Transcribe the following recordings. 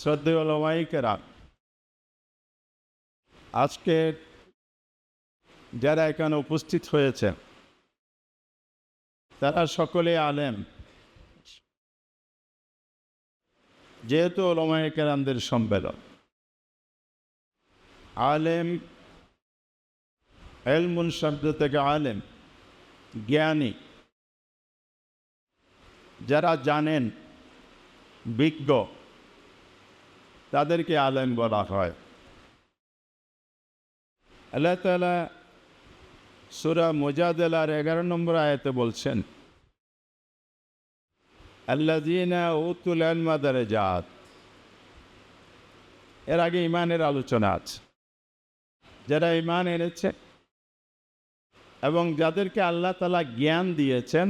শ্রদ্ধেয় ওলামাইকেরা আজকে যারা এখানে উপস্থিত হয়েছে, তারা সকলে আলেম। যেহেতু ওলামাই কেরামদের সম্মেলন, আলেম এলমুন শব্দ থেকে আলেম, জ্ঞানী, যারা জানেন, বিজ্ঞ তাদেরকে আলেম বলা হয়। আল্লাহ তালা সুরা মোজাদেলার এগারো নম্বর আয়াতে বলছেন আল্লাদিনা উতুল আলমাদারে জাত এর আগে ইমানের আলোচনা আছে। যারা ইমান এনেছে এবং যাদেরকে আল্লাহ তালা জ্ঞান দিয়েছেন,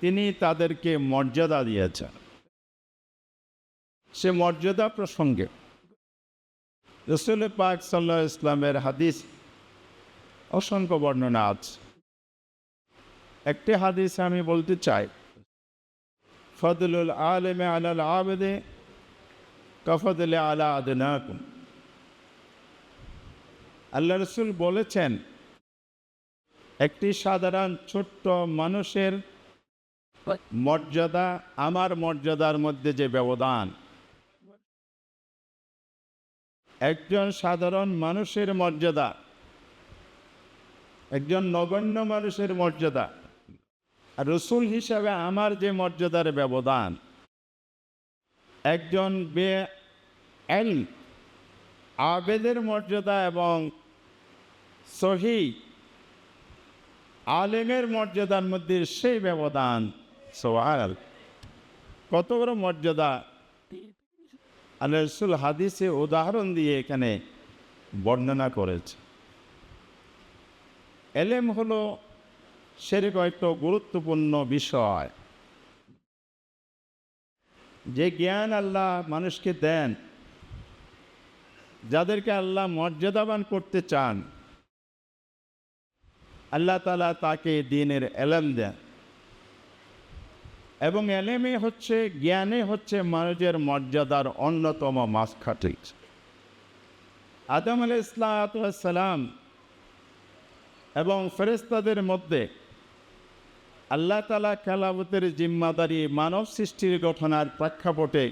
তিনি তাদেরকে মর্যাদা দিয়েছেন। সে মর্যাদা প্রসঙ্গে। রসুল পাক সাল্লাহ ইসলামের হাদিস অসংখ্য বর্ণনা আছে। একটি হাদিস আমি বলতে চাই, ফদলুল আলমে আলাল আবেদে কফদুল আলা আদনাকুম। আল্লাহ রসুল বলেছেন, একটি সাধারণ ছোট্ট মানুষের মর্যাদা আমার মর্যাদার মধ্যে যে ব্যবধান একজন সাধারণ মানুষের মর্যাদা, একজন নগণ্য মানুষের মর্যাদা, আর রসুল হিসাবে আমার যে মর্যাদার ব্যবধান, একজন বে এল আবেদের মর্যাদা এবং সহি আলেমের মর্যাদার মধ্যে সেই ব্যবধান সোহাল কত বড় মর্যাদা? আল্লাহ রসুল হাদিসে উদাহরণ দিয়ে এখানে বর্ণনা করেছে। এলেম হলো সেরকম একটা গুরুত্বপূর্ণ বিষয়। যে জ্ঞান আল্লাহ মানুষকে দেন, যাদেরকে আল্লাহ মর্যাদাবান করতে চান, আল্লাহ তালা তাকে দিনের এলেম দেন। এবং এলেমে হচ্ছে, জ্ঞানে হচ্ছে মানুষের মর্যাদার অন্যতম মাসখাটি আদম আল ইসলাতাম এবং ফেরেস্তাদের মধ্যে আল্লাহ তালা কালাবতের জিম্মাদারি মানব সৃষ্টির গঠনার প্রেক্ষাপটে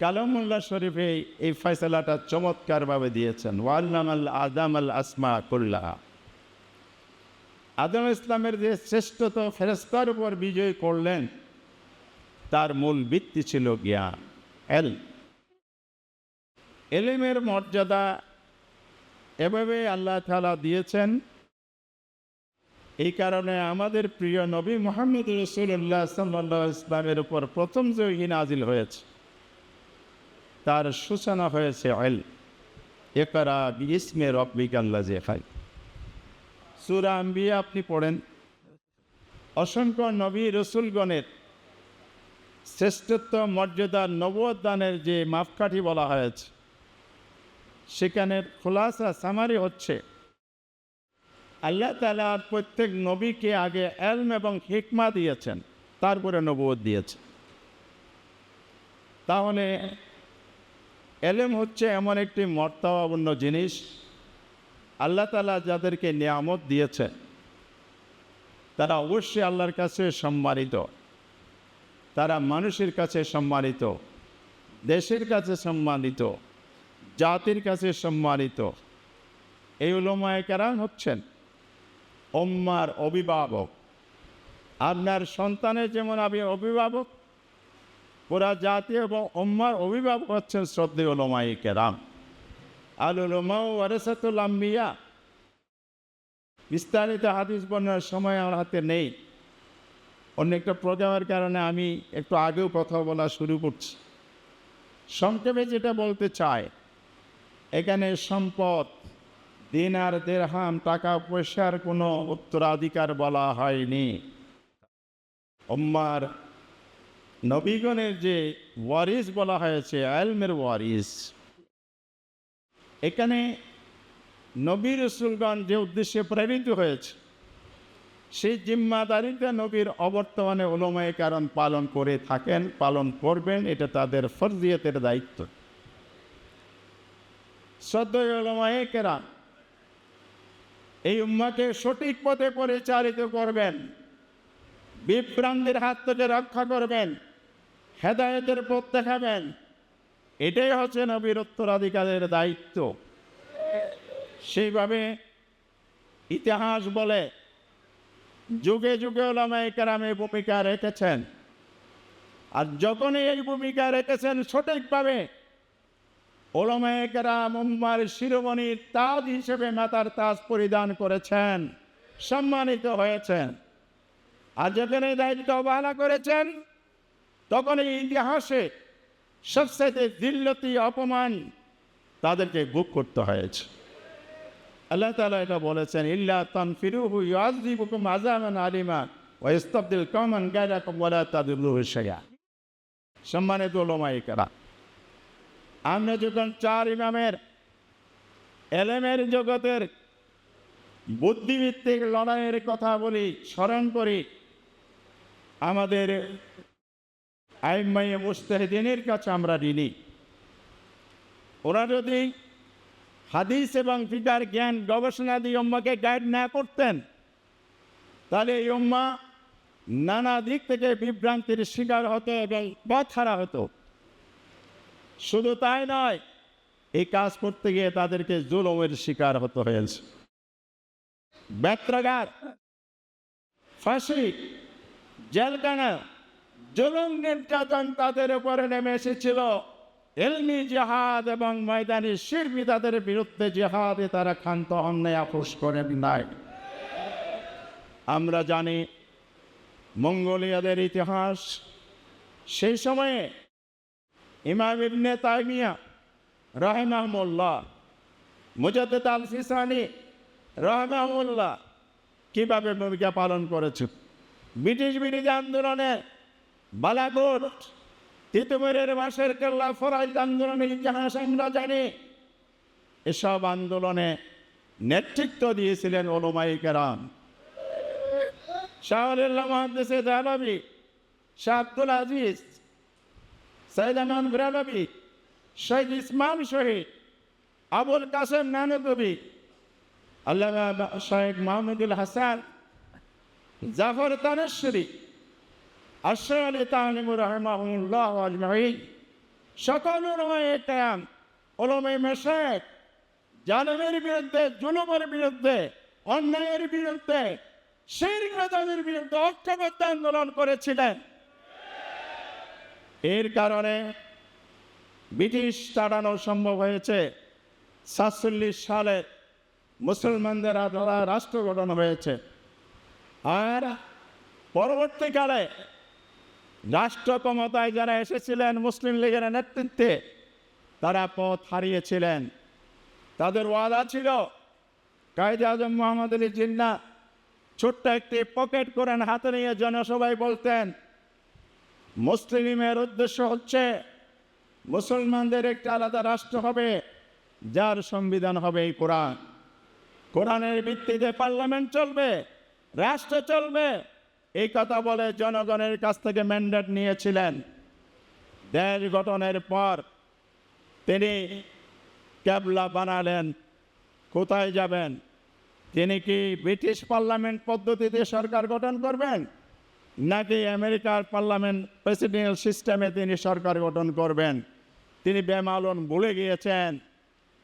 কালামুল্লাহ শরীফে এই ফয়সলাটা চমৎকারভাবে দিয়েছেন। ওয়াল্লাম আল আদাম আল আসমা কুল্লাহ। আদম ইসলামের যে শ্রেষ্ঠত ফেরস্তার উপর বিজয় করলেন, তার মূল ভিত্তি ছিল জ্ঞান এল এলেমের মর্যাদা এভাবে আল্লাহ তালা দিয়েছেন, এই কারণে আমাদের প্রিয় নবী মোহাম্মদ রসুল্লাহ সাল্লা ইসলামের উপর প্রথম যে ইন নাজিল হয়েছে। তার সূচনা হয়েছে এল একরা ইসমে রব্বিক আল্লাহ খাই সুরা আম্বিয়া আপনি পড়েন। অসংখ্য নবী রসুলগণের শ্রেষ্ঠত্ব, মর্যাদা নবোদানের যে মাপকাঠি বলা হয়েছে, সেখানে খোলাসা, সামারি হচ্ছে। আল্লাহ তালা প্রত্যেক নবীকে আগে এলম এবং হিকমা দিয়েছেন, তারপরে নবুয় দিয়েছে তাহলে এলেম হচ্ছে এমন একটি মর্তাবাপূর্ণ জিনিস আল্লাহ তালা যাদেরকে নিয়ামত দিয়েছে তারা অবশ্যই আল্লাহর কাছে সম্মানিত। তারা মানুষের কাছে সম্মানিত, দেশের কাছে সম্মানিত, জাতির কাছে সম্মানিত। এই উলমায় কারণ হচ্ছেন ওম্মার অভিভাবক। আপনার সন্তানের যেমন আমি অভিভাবক, পুরা জাতি এবং ওম্মার অভিভাবক হচ্ছেন শ্রদ্ধেয় ওলমাই কেরাম। আলুলমাও ওয়ারেসাতুল আম্বিয়া। বিস্তারিত হাদিস বর্ণার সময় আমার হাতে নেই। অন্য একটা প্রোগ্রামের কারণে আমি একটু আগেও কথা বলা শুরু করছি। সংক্ষেপে যেটা বলতে চাই, এখানে সম্পদ, দিন আর দেড়হাম, টাকা পয়সার কোনো উত্তরাধিকার বলা হয়নি। ওম্মার নবীগণের যে ওয়ারিস বলা হয়েছে, আলমের ওয়ারিস। এখানে নবী রসুলগণ যে উদ্দেশ্যে প্রেরিত হয়েছে, সেই জিম্মাদারিটা নবীর অবর্তমানে ওলমায় কারণ পালন করে থাকেন, পালন করবেন, এটা তাদের ফরজিয়তের দায়িত্ব। শ্রদ্ধেয় ওলমায়ে এই উম্মাকে সঠিক পথে পরিচালিত করবেন, বিভ্রান্তির হাত থেকে রক্ষা করবেন, হেদায়তের পথ দেখাবেন এটাই হচ্ছে নবীর উত্তরাধিকারের দায়িত্ব। সেইভাবে ইতিহাস বলে যুগে যুগে ওলামাই কেরামে ভূমিকা রেখেছেন। আর যখনই এই ভূমিকা রেখেছেন, সঠিকভাবে ওলামায় কেরাম উম্মার তাজ হিসেবে মাতার তাজ পরিধান করেছেন, সম্মানিত হয়েছেন। আর যখন এই দায়িত্ব অবহেলা করেছেন তখন এই ইতিহাসে সবসাইতে দিল্লতি অপমান তাদেরকে বুক করতে হয়েছে। আল্লাহ তালা এটা বলেছেন, ইল্লা তান ফিরুহু ইয়াজিবুকুম আজামান আলিমা ও ইস্তাবদিল কমান গায়রাকুম ওয়ালা তাদুল্লুহু শাইআ। সম্মানিত ওলামাইকেরা আমরা যখন চার ইমামের এলেমের জগতের বুদ্ধিভিত্তিক লড়াইয়ের কথা বলি, স্মরণ করি, আমাদের আইমাইয়ে মুস্তাহিদিনের কাছে আমরা ঋণী। ওরা যদি হাদিস এবং ফিকার জ্ঞান গবেষণা দিয়ে উম্মাকে গাইড না করতেন, তাহলে এই উম্মা নানা দিক থেকে বিভ্রান্তির শিকার হতো এবং পথ হারা হতো। শুধু তাই নয়, এই কাজ করতে গিয়ে তাদেরকে জুলমের শিকার হতে হয়েছে। ব্যত্রাঘাত ফাঁসি, জেলখানা জুলুম নির্যাতন তাদের উপরে নেমে এসেছিল, এলমি জেহাদ এবং ময়দানি শিল্পী তাদের বিরুদ্ধে জেহাদে তারা ক্ষান্ত অন্যায় আপোষ করেন নাই। আমরা জানি মঙ্গোলিয়াদের ইতিহাস সেই সময়ে ইমাম ইবনে তাইমিয়া রহমাহুল্লাহ, মুজাদ্দেদ আল সিসানি রহমাহুল্লাহ কীভাবে ভূমিকা পালন করেছে? ব্রিটিশ বিরোধী আন্দোলনে বালাকোট, তিতুমিরের মাসের কেল্লা, ফরাইজ আন্দোলনের ইতিহাস আমরা জানি। এসব আন্দোলনে নেতৃত্ব দিয়েছিলেন ওলমাই কেরাম। শাহরুল্লাহ মহাদেশে দালাবি শাহ আব্দুল আজিজ সৈয়দ আমান বিরানবী শহীদ ইসমাম শহীদ, আবুল কাসেম নানকবি আল্লাহ শাহেদ মাহমুদুল হাসান, জাফর তানেশ্বরী আশরাফ আলী তালিমুর রহমাহুল্লাহ আজমাইন সকল ওলমায়ে কেরাম ওলমে মেশেক জালেমের বিরুদ্ধে, জুলুমের বিরুদ্ধে, অন্যায়ের বিরুদ্ধে শিরকতাদের বিরুদ্ধে ঐক্যবদ্ধ আন্দোলন করেছিলেন। এর কারণে ব্রিটিশ তাড়ানো সম্ভব হয়েছে। সাতচল্লিশ সালে মুসলমানদের দ্বারা রাষ্ট্র গঠন হয়েছে। আর পরবর্তীকালে রাষ্ট্র ক্ষমতায় যারা এসেছিলেন মুসলিম লীগের নেতৃত্বে, তারা পথ হারিয়েছিলেন। তাদের ওয়াদা ছিল, কায়দে আজম মোহাম্মদ আলী জিন্না ছোট্ট একটি পকেট করেন হাতে নিয়ে জনসভায় বলতেন, মুসলিমের উদ্দেশ্য হচ্ছে মুসলমানদের একটি আলাদা রাষ্ট্র হবে, যার সংবিধান হবে এই কোরআন। কোরআনের ভিত্তিতে পার্লামেন্ট চলবে, রাষ্ট্র চলবে এই কথা বলে জনগণের কাছ থেকে ম্যান্ডেট নিয়েছিলেন। দেশ গঠনের পর তিনি ক্যাবলা বানালেন। কোথায় যাবেন? তিনি কি ব্রিটিশ পার্লামেন্ট পদ্ধতিতে সরকার গঠন করবেন? নাকি আমেরিকার পার্লামেন্ট প্রেসিডেন্ট সিস্টেমে তিনি সরকার গঠন করবেন? তিনি বেমালন বলে গিয়েছেন।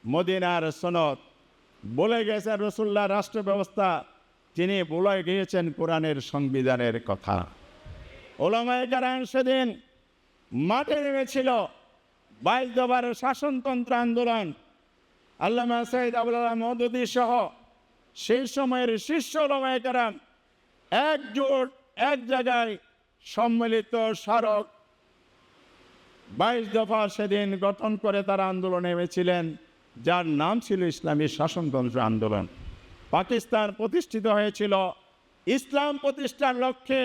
মদিনার সনদ। বলে গিয়েছেন রসুল্লাহ রাষ্ট্র ব্যবস্থা তিনি বলে গিয়েছেন কোরআনের সংবিধানের কথা। ওলামায় কারণ সেদিন মাঠে নেমেছিল। বাইশ দফার শাসনতন্ত্র আন্দোলন। আল্লামা সঈদ আবুল্লাহ মদুদি সহ সেই সময়ের শীর্ষ ওলামায় কারাম একজোট, এক জায়গায় সম্মিলিত স্মারক বাইশ দফা সেদিন গঠন করে তারা আন্দোলনে নেমেছিলেন, যার নাম ছিল ইসলামী শাসনতন্ত্র আন্দোলন। পাকিস্তান প্রতিষ্ঠিত হয়েছিল। ইসলাম প্রতিষ্ঠার লক্ষ্যে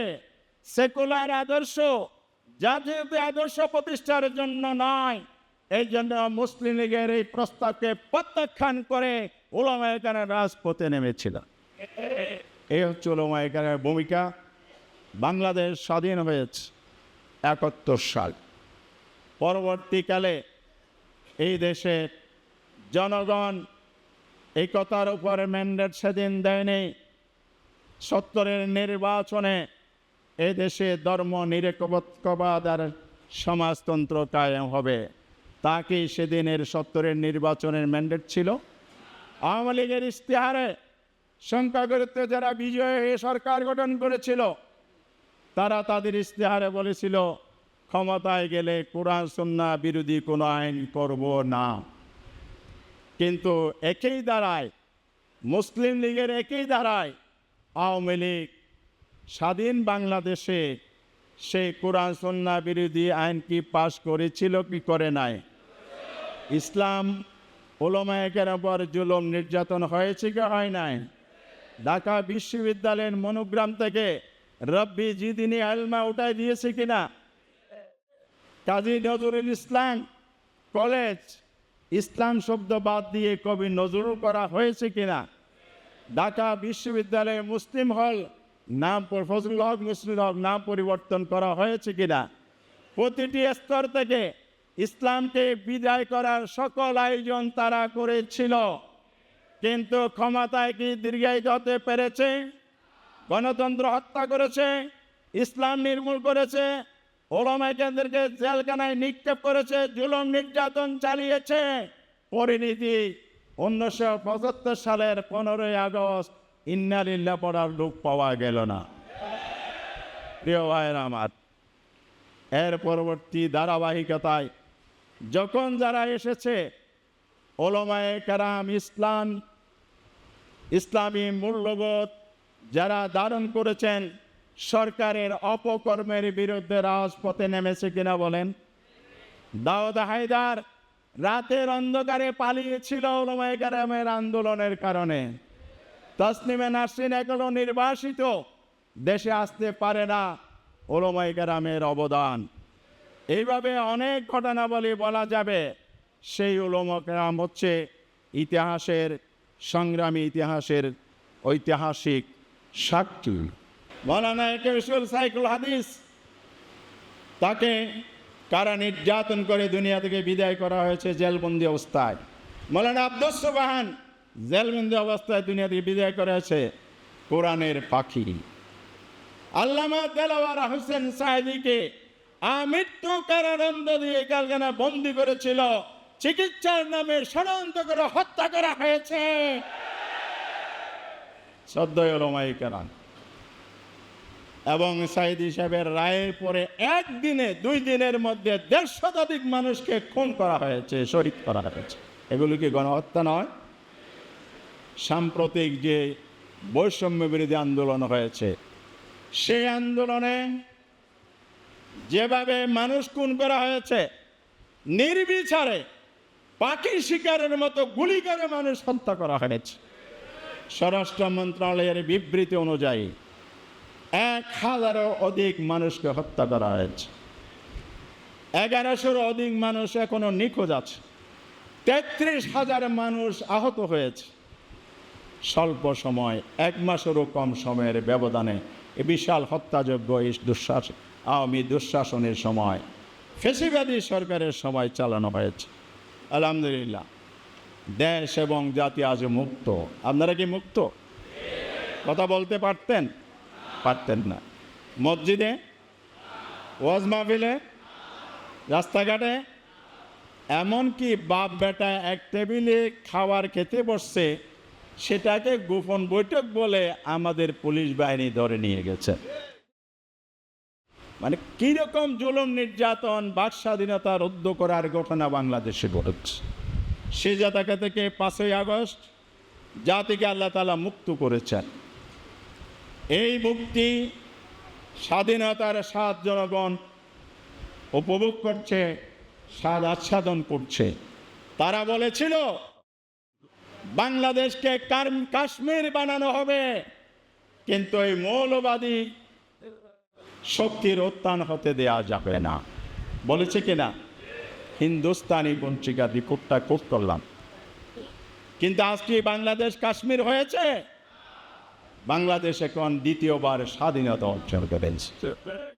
সেকুলার আদর্শ জাতীয় আদর্শ প্রতিষ্ঠার জন্য নয়। এই জন্য মুসলিম লীগের এই প্রস্তাবকে প্রত্যাখ্যান করে ওলামায়কানের রাজপথে নেমেছিল। এই হচ্ছে ওলমাইকারের ভূমিকা। বাংলাদেশ স্বাধীন হয়েছে একাত্তর সাল। পরবর্তীকালে এই দেশের জনগণ এই কথার উপরে ম্যান্ডেট সেদিন দেয়নি। সত্তরের নির্বাচনে এ দেশে ধর্ম নিরপেক্ষবাদ আর সমাজতন্ত্র কায়েম হবে। তা কি সেদিনের সত্তরের নির্বাচনের ম্যান্ডেট ছিল? আওয়ামী লীগের ইশতেহারে সংখ্যাগরিত্বে যারা বিজয় সরকার গঠন করেছিল, তারা তাদের ইশতেহারে বলেছিল, ক্ষমতায় গেলে কোরআন সন্না বিরোধী কোনো আইন করব না। কিন্তু একেই দাঁড়ায় মুসলিম লীগের একেই দাঁড়ায় আওয়ামী লীগ স্বাধীন বাংলাদেশে সেই কোরআন সন্না বিরোধী আইন কি পাশ করেছিল, কি করে নাই? ইসলাম ওলমায়কের ওপর জুলুম নির্যাতন হয়েছে কি হয় নাই? ঢাকা বিশ্ববিদ্যালয়ের মনোগ্রাম থেকে রব্বি জিদিনী আলমা উঠাই দিয়েছে কিনা? কাজী নজরুল ইসলাম কলেজ ইসলাম শব্দ বাদ দিয়ে কবি নজরুল করা হয়েছে কিনা? ঢাকা বিশ্ববিদ্যালয়ে মুসলিম হল, নাম ফজলুল হক, মুসলিম হক, নাম পরিবর্তন করা হয়েছে কিনা? প্রতিটি স্তর থেকে ইসলামকে বিদায় করার সকল আয়োজন তারা করেছিল। কিন্তু ক্ষমতায় কি দীর্ঘায়িত হতে পেরেছে? গণতন্ত্র হত্যা করেছে? ইসলাম নির্মূল করেছে? ওলামাই কেন্দ্রকে জেলখানায় নিক্ষেপ করেছে, জুলুম নির্যাতন চালিয়েছে। পরিণতি উনিশশো পঁচাত্তর সালের পনেরোই আগস্ট ইন্নালিল্লা পড়ার লোক পাওয়া গেল না। প্রিয় ভাইয়ের আমার, এর পরবর্তী ধারাবাহিকতায় যখন যারা এসেছে, ওলমায়ে কারাম ইসলাম, ইসলামী মূল্যবোধ যারা ধারণ করেছেন সরকারের অপকর্মের বিরুদ্ধে রাজপথে নেমেছে কিনা বলেন। দাউদ হায়দার রাতের অন্ধকারে পালিয়েছিল ওলমায়ে কারামের আন্দোলনের কারণে। তসলিমে নাসরিন এখনও নির্বাসিত, দেশে আসতে পারে না ওলমাই গ্রামের অবদান। এইভাবে অনেক ঘটনাবলী বলা যাবে, সেই ওলমকরাম হচ্ছে ইতিহাসের সংগ্রামী ইতিহাসের ঐতিহাসিক সাক্ষী। মৌলানা একেশ্বর সাইকুল হাদিস, তাকে কারা নির্যাতন করে দুনিয়া থেকে বিদায় করা হয়েছে জেলবন্দি অবস্থায়। মৌলানা আব্দুস সুবাহান জেলবন্দি অবস্থায় দুনিয়া থেকে বিদায় করা হয়েছে কোরআনের পাখি। আল্লামা দেলাওয়ার হোসেন সাহেদিকে আমৃত্যু কারাদণ্ড দিয়ে কালখানা বন্দি করেছিল, চিকিৎসার নামে ষড়যন্ত্র করে হত্যা করা হয়েছে। সদ্যই ওলমাই কারান এবং সাইদি সাহেবের রায়ের পরে একদিনে, দুই দিনের মধ্যে দেড় শতাধিক মানুষকে খুন করা হয়েছে শহীদ করা হয়েছে। এগুলো কি গণহত্যা নয়? সাম্প্রতিক যে বৈষম্য বিরোধী আন্দোলন হয়েছে, সেই আন্দোলনে যেভাবে মানুষ খুন করা হয়েছে, নির্বিচারে পাখি শিকারের মতো গুলি করে মানুষ হত্যা করা হয়েছে। স্বরাষ্ট্র মন্ত্রণালয়ের বিবৃতি অনুযায়ী এক হাজারও অধিক মানুষকে হত্যা করা হয়েছে। এগারোশোর অধিক মানুষ এখনও নিখোঁজ আছে। তেত্রিশ হাজার মানুষ আহত হয়েছে। স্বল্প সময়, এক মাসেরও কম সময়ের ব্যবধানে এ বিশাল হত্যাযোগ্য এই দুঃশাস, আওয়ামী দুঃশাসনের সময়, ফেসিবাদী সরকারের সময় চালানো হয়েছে। আলহামদুলিল্লাহ, দেশ এবং জাতি আজ মুক্ত। আপনারা কি মুক্ত? কথা বলতে পারতেন? পারতেন না। মসজিদে, ওয়াজ মাহফিলে, রাস্তাঘাটে, এমনকি বাপ বেটা এক টেবিলে খাওয়ার খেতে বসছে, সেটাকে গোপন বৈঠক বলে আমাদের পুলিশ বাহিনী ধরে নিয়ে গেছে। মানে কীরকম জুলুম নির্যাতন, বাক স্বাধীনতা রদ্দ করার ঘটনা বাংলাদেশে ঘটেছে। সে জাতাকা থেকে পাঁচই আগস্ট জাতিকে আল্লাহ তালা মুক্ত করেছেন। এই মুক্তি স্বাধীনতার স্বাদ জনগণ উপভোগ করছে, স্বাদ আচ্ছাদন করছে। তারা বলেছিল, বাংলাদেশকে কাশ্মীর বানানো হবে। কিন্তু এই মৌলবাদী শক্তির উত্থান হতে দেয়া যাবে না। বলেছে কিনা হিন্দুস্তানি পঞ্চিকা রিপোর্টটা কোট করলাম। কিন্তু আজকে বাংলাদেশ কাশ্মীর হয়েছে? বাংলাদেশ এখন দ্বিতীয়বার স্বাধীনতা অর্জন করেছে।